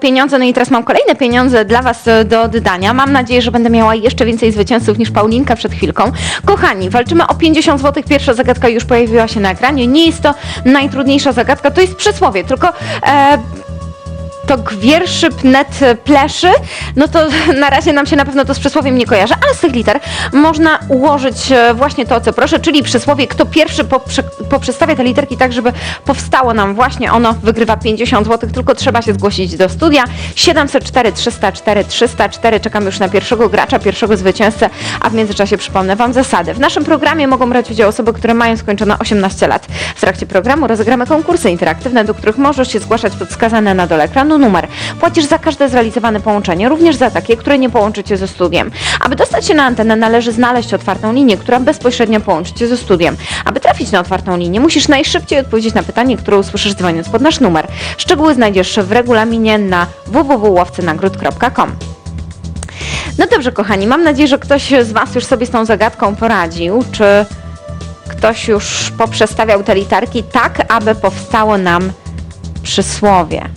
pieniądze, no i teraz mam kolejne pieniądze dla Was e, do oddania. Mam nadzieję, że będę miała jeszcze więcej zwycięzców niż Paulinka przed chwilką. Kochani, walczymy o 50 zł. Pierwsza zagadka już pojawiła się na ekranie. Nie jest to najtrudniejsza zagadka, to jest przysłowie, tylko... E, to gwierszy, pnet, pleszy, no to na razie nam się na pewno to z przysłowiem nie kojarzy, ale z tych liter można ułożyć e, właśnie to, co proszę, czyli przysłowie, kto pierwszy poprze, poprzestawia te literki tak, żeby powstało nam właśnie ono, wygrywa 50 zł, tylko trzeba się zgłosić do studia. 704 304 304, czekam już na pierwszego gracza, pierwszego zwycięzcę, a w międzyczasie przypomnę Wam zasady. W naszym programie mogą brać udział osoby, które mają skończone 18 lat. W trakcie programu rozegramy konkursy interaktywne, do których możesz się zgłaszać pod wskazane na dole ekranu numer. Płacisz za każde zrealizowane połączenie, również za takie, które nie połączy Cię ze studiem. Aby dostać się na antenę, należy znaleźć otwartą linię, która bezpośrednio połączy Cię ze studiem. Aby trafić na otwartą linię, musisz najszybciej odpowiedzieć na pytanie, które usłyszysz dzwoniąc pod nasz numer. Szczegóły znajdziesz w regulaminie na www.łowcynagród.com. No dobrze, kochani, mam nadzieję, że ktoś z Was już sobie z tą zagadką poradził. Czy ktoś już poprzestawiał te literki tak, aby powstało nam przysłowie?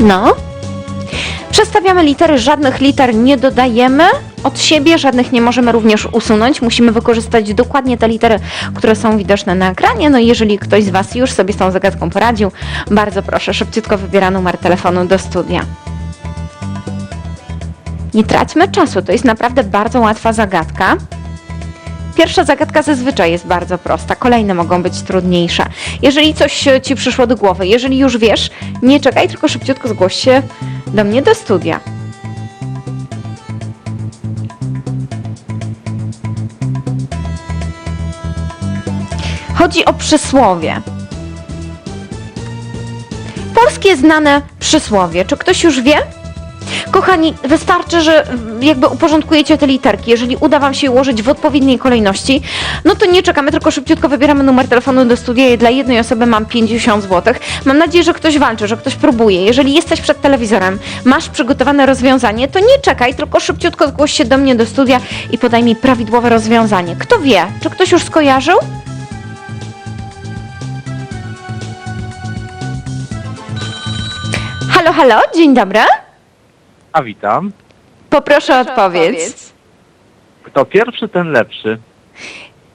No. Przestawiamy litery, żadnych liter nie dodajemy od siebie, żadnych nie możemy również usunąć. Musimy wykorzystać dokładnie te litery, które są widoczne na ekranie. No i jeżeli ktoś z Was już sobie z tą zagadką poradził, bardzo proszę, szybciutko wybiera numer telefonu do studia. Nie traćmy czasu, to jest naprawdę bardzo łatwa zagadka. Pierwsza zagadka zazwyczaj jest bardzo prosta, kolejne mogą być trudniejsze. Jeżeli coś Ci przyszło do głowy, jeżeli już wiesz, nie czekaj, tylko szybciutko zgłoś się do mnie do studia. Chodzi o przysłowie. Polskie znane przysłowie. Czy ktoś już wie? Kochani, wystarczy, że jakby uporządkujecie te literki. Jeżeli uda Wam się ułożyć w odpowiedniej kolejności, no to nie czekamy, tylko szybciutko wybieramy numer telefonu do studia i dla jednej osoby mam 50 zł. Mam nadzieję, że ktoś walczy, że ktoś próbuje. Jeżeli jesteś przed telewizorem, masz przygotowane rozwiązanie, to nie czekaj, tylko szybciutko zgłoś się do mnie do studia i podaj mi prawidłowe rozwiązanie. Kto wie, czy ktoś już skojarzył? Halo, halo, dzień dobry. Witam. Poproszę o odpowiedź. Kto pierwszy, ten lepszy.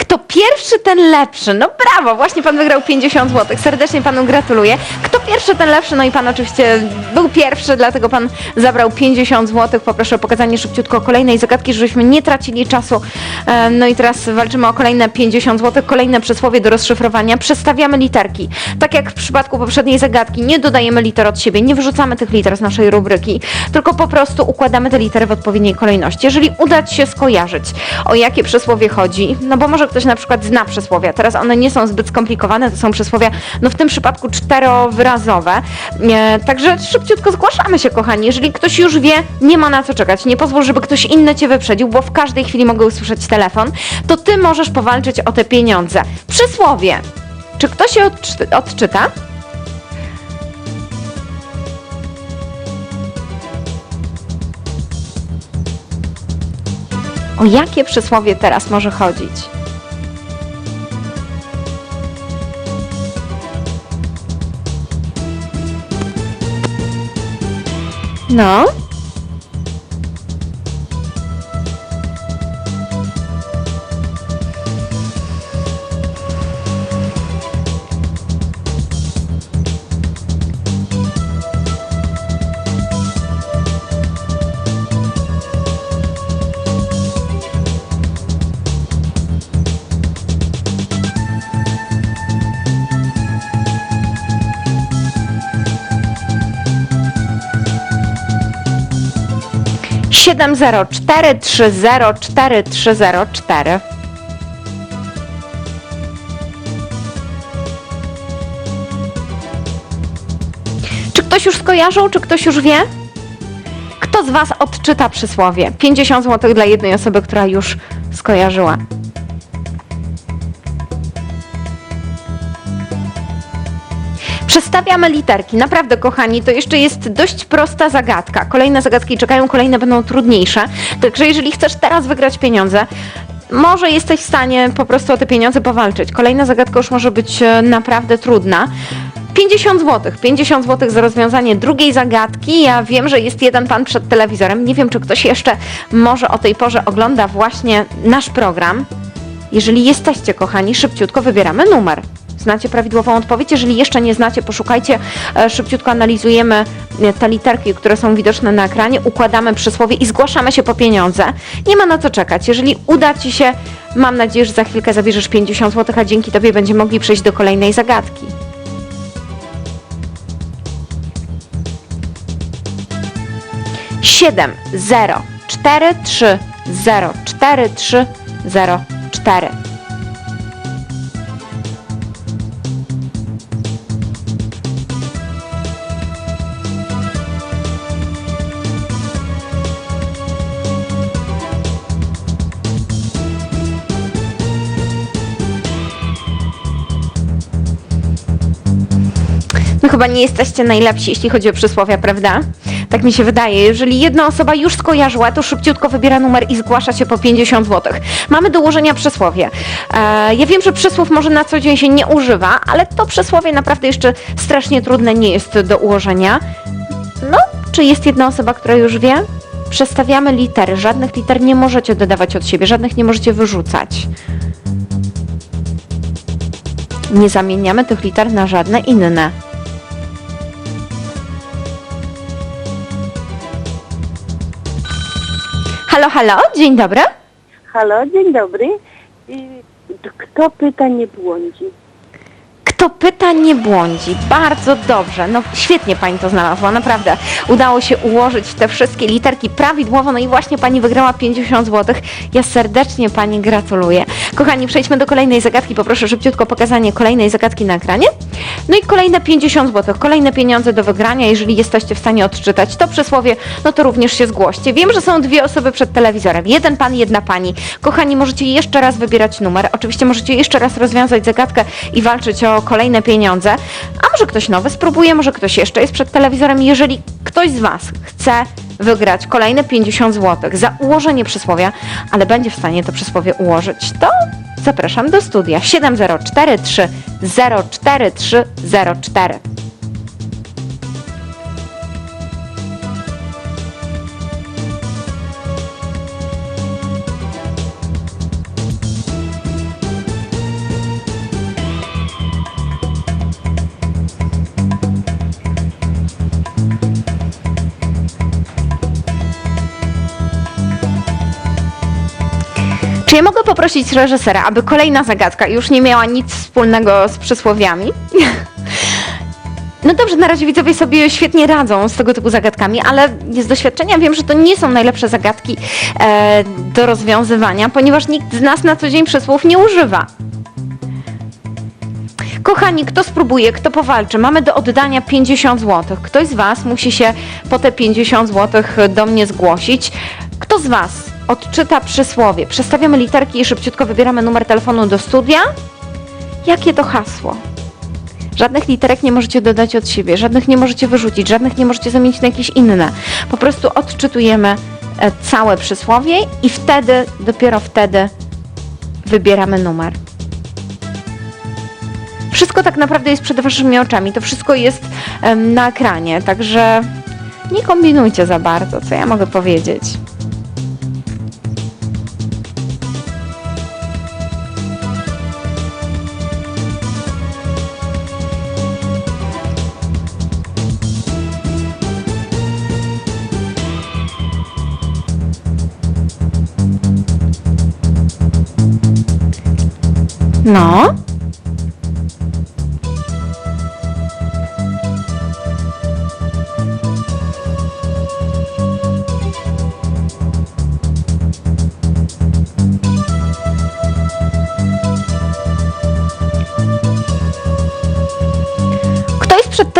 Kto pierwszy, ten lepszy. No brawo, właśnie pan wygrał 50 zł. Serdecznie panu gratuluję. Kto pierwszy, ten lepszy. No i pan oczywiście był pierwszy, dlatego pan zabrał 50 zł. Poproszę o pokazanie szybciutko kolejnej zagadki, żebyśmy nie tracili czasu. No i teraz walczymy o kolejne 50 zł. Kolejne przysłowie do rozszyfrowania. Przestawiamy literki. Tak jak w przypadku poprzedniej zagadki, nie dodajemy liter od siebie, nie wyrzucamy tych liter z naszej rubryki, tylko po prostu układamy te litery w odpowiedniej kolejności. Jeżeli uda Ci się skojarzyć, o jakie przysłowie chodzi, no bo może ktoś na przykład zna przysłowia, teraz one nie są zbyt skomplikowane, to są przysłowia, no w tym przypadku czterowyrazowe, e, także szybciutko zgłaszamy się, kochani. Jeżeli ktoś już wie, nie ma na co czekać, nie pozwól, żeby ktoś inny Cię wyprzedził, bo w każdej chwili mogę usłyszeć telefon, to Ty możesz powalczyć o te pieniądze. Przysłowie. Czy ktoś się odczy- odczyta? O jakie przysłowie teraz może chodzić? No. 704 304 304. Czy ktoś już skojarzył, czy ktoś już wie? Kto z Was odczyta przysłowie? 50 zł dla jednej osoby, która już skojarzyła. Przez Wstawiamy literki. Naprawdę, kochani, to jeszcze jest dość prosta zagadka. Kolejne zagadki czekają, kolejne będą trudniejsze. Także jeżeli chcesz teraz wygrać pieniądze, może jesteś w stanie po prostu o te pieniądze powalczyć. Kolejna zagadka już może być e, naprawdę trudna. 50 zł. 50 zł za rozwiązanie drugiej zagadki. Ja wiem, że jest jeden pan przed telewizorem. Nie wiem, czy ktoś jeszcze może o tej porze ogląda właśnie nasz program. Jeżeli jesteście kochani, szybciutko wybieramy numer. Znacie prawidłową odpowiedź? Jeżeli jeszcze nie znacie, poszukajcie, e, szybciutko analizujemy e, te literki, które są widoczne na ekranie, układamy przysłowie i zgłaszamy się po pieniądze. Nie ma na co czekać. Jeżeli uda Ci się, mam nadzieję, że za chwilkę zabierzesz 50 zł, a dzięki Tobie będziemy mogli przejść do kolejnej zagadki. Siedem, zero, cztery, trzy, zero, cztery, trzy, zero, cztery. Chyba nie jesteście najlepsi, jeśli chodzi o przysłowia, prawda? Tak mi się wydaje. Jeżeli jedna osoba już skojarzyła, to szybciutko wybiera numer i zgłasza się po 50 zł. Mamy do ułożenia przysłowie. E, ja wiem, że przysłów może na co dzień się nie używa, ale to przysłowie naprawdę jeszcze strasznie trudne nie jest do ułożenia. No, czy jest jedna osoba, która już wie? Przestawiamy litery. Żadnych liter nie możecie dodawać od siebie, żadnych nie możecie wyrzucać. Nie zamieniamy tych liter na żadne inne. Halo, halo, dzień dobry. Halo, dzień dobry. Y, Kto pyta, nie błądzi. Kto pyta, nie błądzi. Bardzo dobrze. No świetnie pani to znalazła, naprawdę. Udało się ułożyć te wszystkie literki prawidłowo, no i właśnie pani wygrała 50 zł. Ja serdecznie pani gratuluję. Kochani, przejdźmy do kolejnej zagadki. Poproszę szybciutko pokazanie kolejnej zagadki na ekranie. No i kolejne 50 zł, kolejne pieniądze do wygrania. Jeżeli jesteście w stanie odczytać to przysłowie, no to również się zgłoście. Wiem, że są dwie osoby przed telewizorem. Jeden pan, jedna pani. Kochani, możecie jeszcze raz wybierać numer. Oczywiście możecie jeszcze raz rozwiązać zagadkę i walczyć o kolejne pieniądze. A może ktoś nowy spróbuje, może ktoś jeszcze jest przed telewizorem. Jeżeli ktoś z Was chce wygrać kolejne 50 zł za ułożenie przysłowia, ale będzie w stanie to przysłowie ułożyć, to zapraszam do studia 7043 04304. Czy ja mogę poprosić reżysera, aby kolejna zagadka już nie miała nic wspólnego z przysłowiami? No dobrze, na razie widzowie sobie świetnie radzą z tego typu zagadkami, ale z doświadczenia wiem, że to nie są najlepsze zagadki e, do rozwiązywania, ponieważ nikt z nas na co dzień przysłów nie używa. Kochani, kto spróbuje, kto powalczy, mamy do oddania 50 zł. Ktoś z Was musi się po te 50 zł do mnie zgłosić. Kto z Was odczyta przysłowie? Przestawiamy literki i szybciutko wybieramy numer telefonu do studia. Jakie to hasło? Żadnych literek nie możecie dodać od siebie, żadnych nie możecie wyrzucić, żadnych nie możecie zamienić na jakieś inne. Po prostu odczytujemy e, całe przysłowie i wtedy, dopiero wtedy wybieramy numer. Wszystko tak naprawdę jest przed waszymi oczami, to wszystko jest na ekranie, także nie kombinujcie za bardzo, co ja mogę powiedzieć. 挠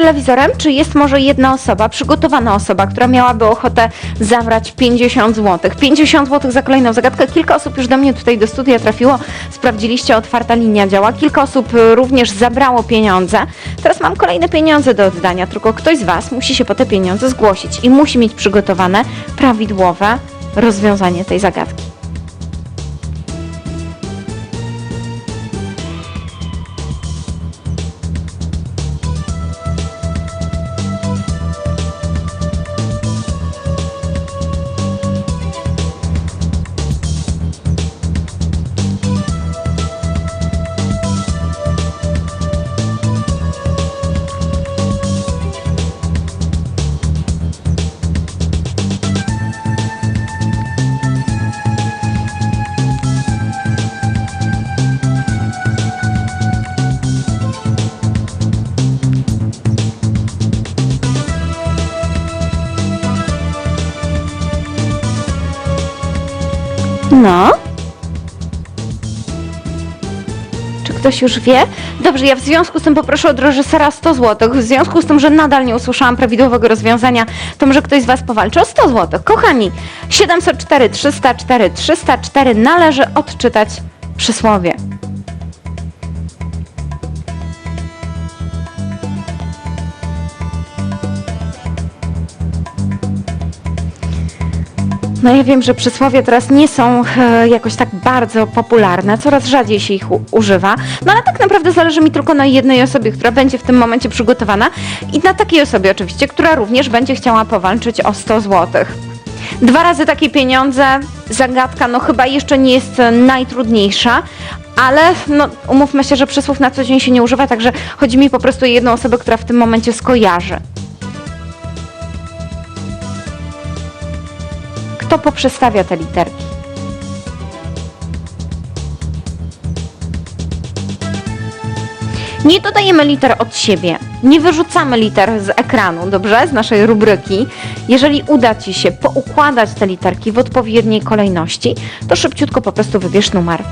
telewizorem, czy jest może jedna osoba, przygotowana osoba, która miałaby ochotę zabrać 50 zł? 50 zł za kolejną zagadkę. Kilka osób już do mnie tutaj do studia trafiło. Sprawdziliście, otwarta linia działa. Kilka osób y, również zabrało pieniądze. Teraz mam kolejne pieniądze do oddania, tylko ktoś z Was musi się po te pieniądze zgłosić i musi mieć przygotowane prawidłowe rozwiązanie tej zagadki. No. Czy ktoś już wie? Dobrze, ja w związku z tym poproszę od reżysera 100 zł. W związku z tym, że nadal nie usłyszałam prawidłowego rozwiązania, to może ktoś z Was powalczy o 100 zł. Kochani, 704 304 304 należy odczytać przysłowie. No ja wiem, że przysłowie teraz nie są e, jakoś tak bardzo popularne, coraz rzadziej się ich u- używa, no ale tak naprawdę zależy mi tylko na jednej osobie, która będzie w tym momencie przygotowana i na takiej osobie oczywiście, która również będzie chciała powalczyć o 100 zł. Dwa razy takie pieniądze, zagadka no chyba jeszcze nie jest najtrudniejsza, ale no umówmy się, że przysłów na co dzień się nie używa, także chodzi mi po prostu o jedną osobę, która w tym momencie skojarzy. Kto poprzestawia te literki? Nie dodajemy liter od siebie, nie wyrzucamy liter z ekranu, dobrze? Z naszej rubryki. Jeżeli uda Ci się poukładać te literki w odpowiedniej kolejności, to szybciutko po prostu wybierz numer.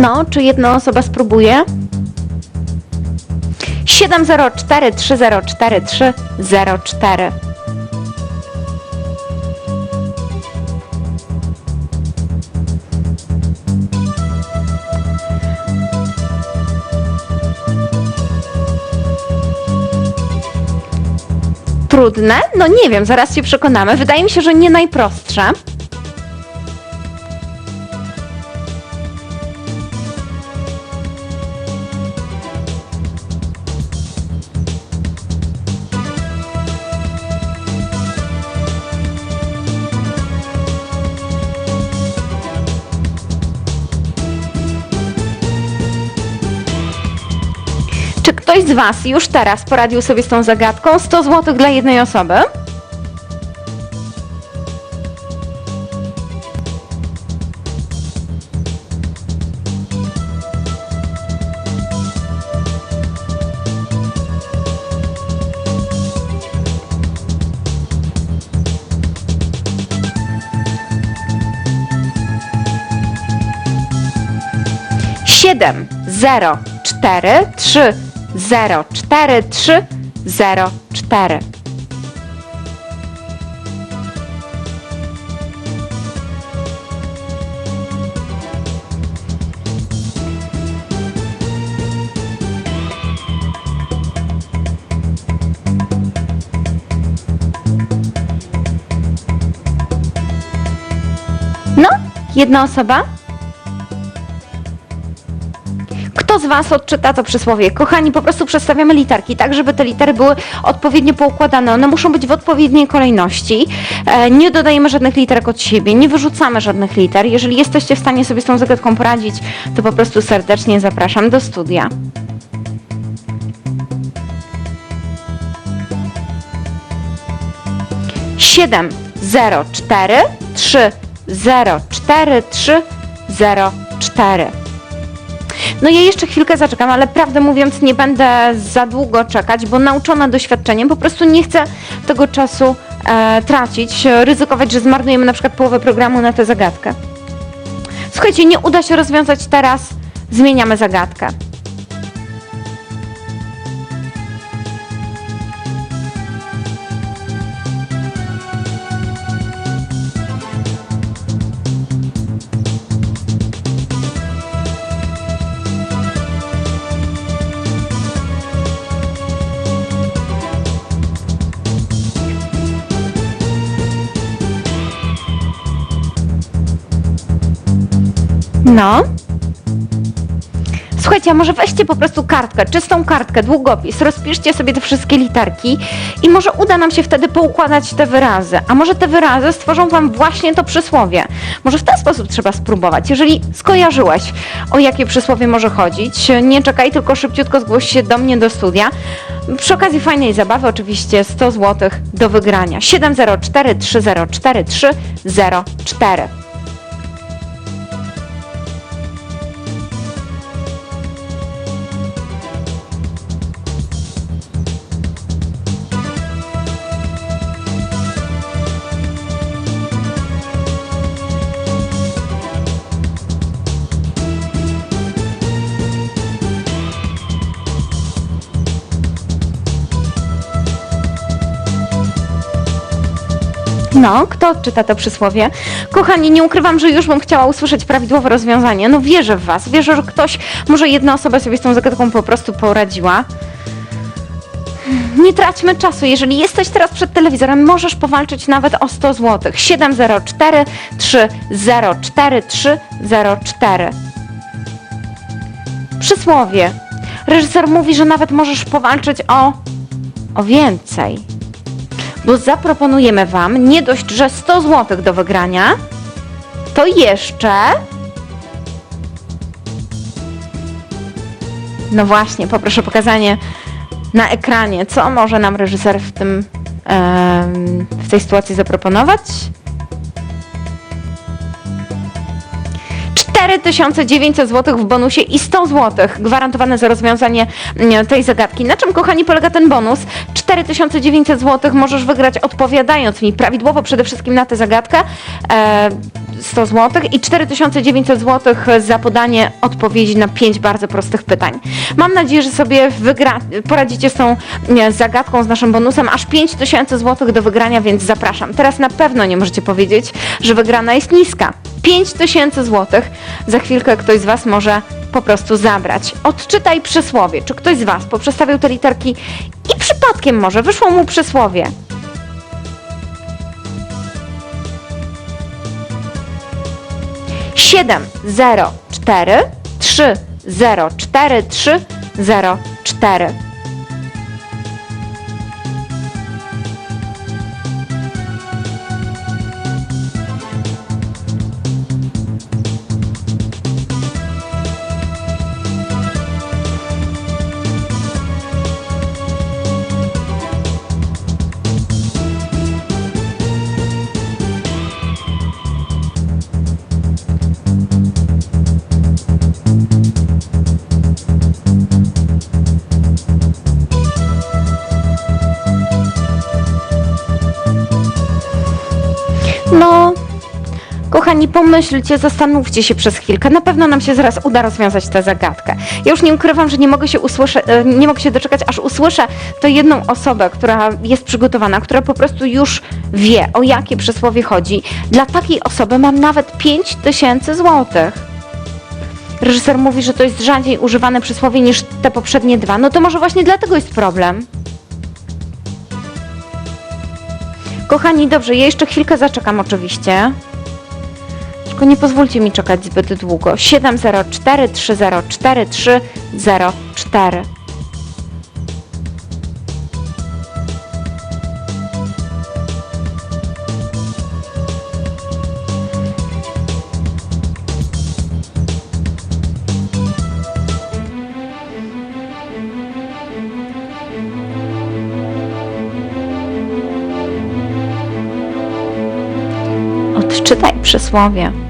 No, czy jedna osoba spróbuje? 704 3043 304. Trudne? No nie wiem, zaraz się przekonamy. Wydaje mi się, że nie najprostsze. Ktoś z Was już teraz poradził sobie z tą zagadką? 100 zł dla jednej osoby? Siedem, zero, cztery, trzy, zero, cztery, trzy, zero, cztery. No, jedna osoba? Kto z Was odczyta to przysłowie? Kochani, po prostu przestawiamy literki, tak żeby te litery były odpowiednio poukładane. One muszą być w odpowiedniej kolejności. E, nie dodajemy żadnych literek od siebie, nie wyrzucamy żadnych liter. Jeżeli jesteście w stanie sobie z tą zagadką poradzić, to po prostu serdecznie zapraszam do studia. Siedem, zero, cztery, trzy, zero, cztery, trzy, zero, cztery. No ja jeszcze chwilkę zaczekam, ale prawdę mówiąc nie będę za długo czekać, bo nauczona doświadczeniem po prostu nie chcę tego czasu e, tracić, ryzykować, że zmarnujemy na przykład połowę programu na tę zagadkę. Słuchajcie, nie uda się rozwiązać teraz, zmieniamy zagadkę. No. Słuchajcie, a może weźcie po prostu kartkę, czystą kartkę, długopis, rozpiszcie sobie te wszystkie literki i może uda nam się wtedy poukładać te wyrazy. A może te wyrazy stworzą wam właśnie to przysłowie. Może w ten sposób trzeba spróbować. Jeżeli skojarzyłeś, o jakie przysłowie może chodzić, nie czekaj, tylko szybciutko zgłoś się do mnie do studia. Przy okazji fajnej zabawy oczywiście 100 zł do wygrania. 704 304 304. No, kto czyta to przysłowie? Kochani, nie ukrywam, że już bym chciała usłyszeć prawidłowe rozwiązanie. No wierzę w was. Wierzę, że ktoś, może jedna osoba sobie z tą zagadką po prostu poradziła. Nie traćmy czasu. Jeżeli jesteś teraz przed telewizorem, możesz powalczyć nawet o 100 zł. 704 304 304. Przysłowie. Reżyser mówi, że nawet możesz powalczyć o o więcej bo zaproponujemy Wam nie dość, że 100 zł do wygrania, to jeszcze. No właśnie, poproszę pokazanie na ekranie, co może nam reżyser w tym w tej sytuacji zaproponować. 4900 zł w bonusie i 100 zł gwarantowane za rozwiązanie mm, tej zagadki. Na czym, kochani, polega ten bonus? 4900 zł możesz wygrać odpowiadając mi prawidłowo przede wszystkim na tę zagadkę. E, 100 zł i 4900 zł za podanie odpowiedzi na 5 bardzo prostych pytań. Mam nadzieję, że sobie wygra, poradzicie z tą zagadką, z naszym bonusem. Aż 5000 zł do wygrania, więc zapraszam. Teraz na pewno nie możecie powiedzieć, że wygrana jest niska. 5000 zł za chwilkę ktoś z Was może po prostu zabrać. Odczytaj przysłowie. Czy ktoś z Was poprzestawiał te literki i przypadkiem może wyszło mu przysłowie? Siedem zero cztery trzy zero cztery trzy zero cztery. Pomyślcie, zastanówcie się przez chwilkę. Na pewno nam się zaraz uda rozwiązać tę zagadkę. Ja już nie ukrywam, że nie mogę się e, nie mogę się doczekać, aż usłyszę tę jedną osobę, która jest przygotowana, która po prostu już wie, o jakie przysłowie chodzi. Dla takiej osoby mam nawet 5000 złotych. Reżyser mówi, że to jest rzadziej używane przysłowie niż te poprzednie dwa. No to może właśnie dlatego jest problem. Kochani, dobrze, ja jeszcze chwilkę zaczekam oczywiście. Tylko nie pozwólcie mi czekać zbyt długo. 704 304 304. Odczytaj przysłowie.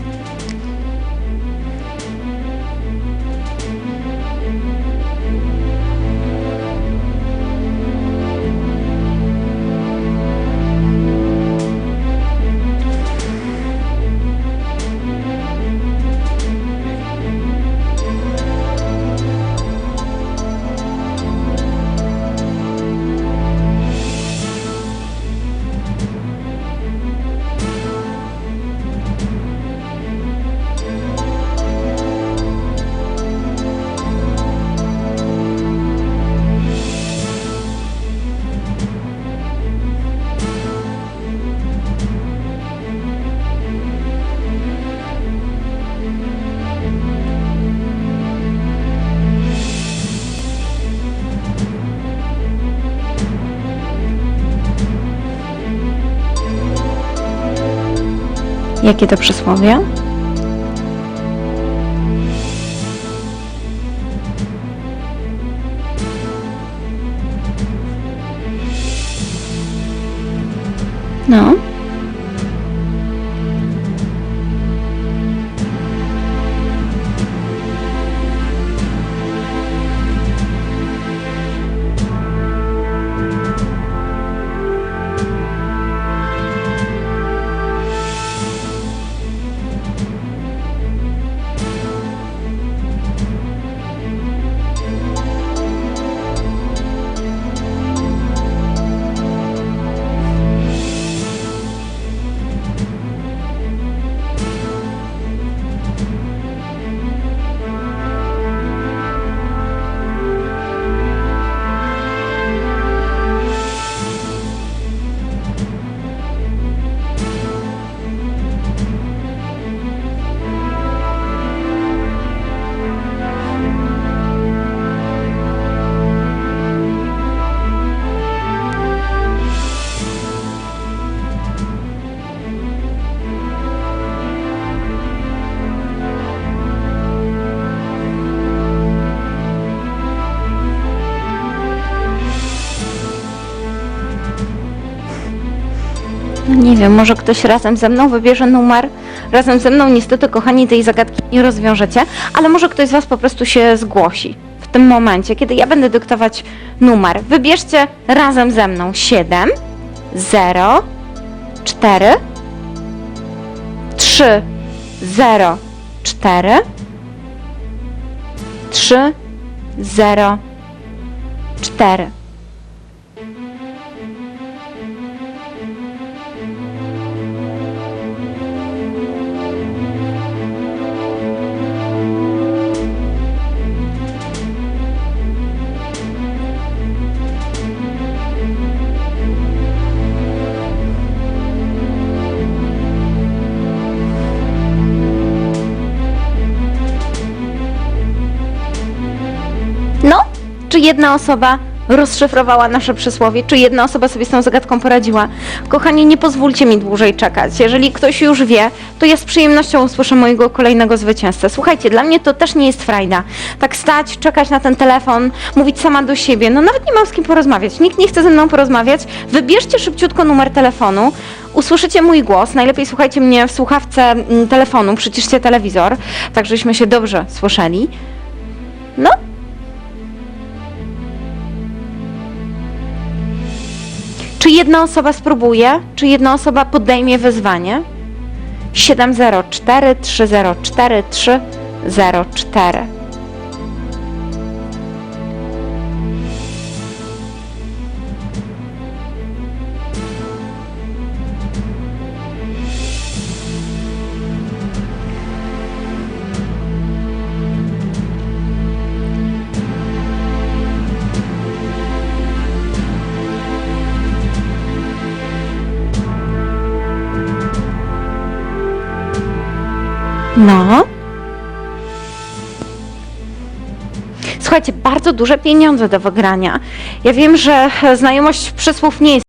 Jakie to przysłowie? No nie wiem, może ktoś razem ze mną wybierze numer. Razem ze mną niestety, kochani, tej zagadki nie rozwiążecie, ale może ktoś z Was po prostu się zgłosi w tym momencie, kiedy ja będę dyktować numer. Wybierzcie razem ze mną 7, 0, 4, 3, 0, 4, 3, 0, 4. jedna osoba rozszyfrowała nasze przysłowie? Czy jedna osoba sobie z tą zagadką poradziła? Kochani, nie pozwólcie mi dłużej czekać. Jeżeli ktoś już wie, to ja z przyjemnością usłyszę mojego kolejnego zwycięzcę. Słuchajcie, dla mnie to też nie jest frajda. Tak stać, czekać na ten telefon, mówić sama do siebie. No nawet nie mam z kim porozmawiać. Nikt nie chce ze mną porozmawiać. Wybierzcie szybciutko numer telefonu. Usłyszycie mój głos. Najlepiej słuchajcie mnie w słuchawce mm, telefonu. Przyciszcie telewizor, tak żebyśmy się dobrze słyszeli. No, Czy jedna osoba spróbuje? Czy jedna osoba podejmie wyzwanie? 704 304 304. No. Słuchajcie, bardzo duże pieniądze do wygrania. Ja wiem, że znajomość przysłów nie jest